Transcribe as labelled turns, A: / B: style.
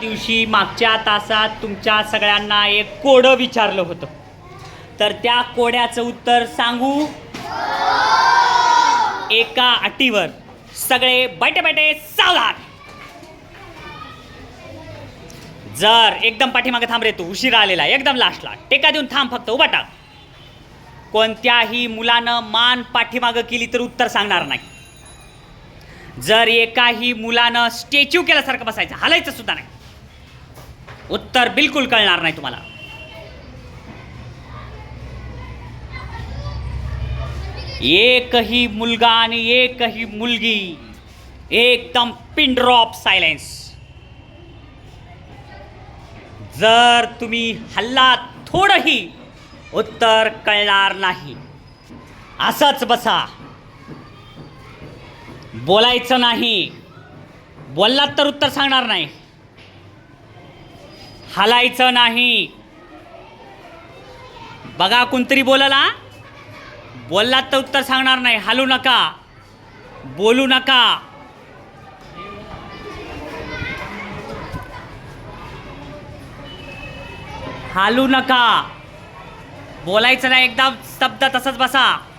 A: दिवशी मागच्या तासात तुमच्या सगळ्यांना एक कोडं विचारलं होतं. तर त्या कोड्याचं उत्तर सांगू? एका अटीवर सगळे बैठे बैठे सावधान. जर एकदम पाठीमागे थांब रे तू उशिरा आलेला एकदम लास्टला. टेका देऊन थांब फक्त उभा टाक कोणत्याही मुलानं मान पाठीमागं केली तर उत्तर सांगणार नाही. जर एकाही मुलानं स्टॅच्यू केल्यासारखं बसायचं हलायचं सुद्धा नाही. उत्तर बिलकुल कळणार नाही तुम्हाला. एकही मुलगा आणि एकही मुलगी एकदम पिन ड्रॉप सायलेन्स. जर तुम्ही हल्ला थोडंही उत्तर कळणार नाही असंच बसा. बोलायचं नाही. बोललात तर उत्तर सांगणार नाही. हलायचं नाही. बघा कोणतरी बोलला. बोललात तर उत्तर सांगणार नाही. हलू नका. बोलू नका. हालू नका. बोलायचं नाही. एकदम स्तब्ध तसंच बसा.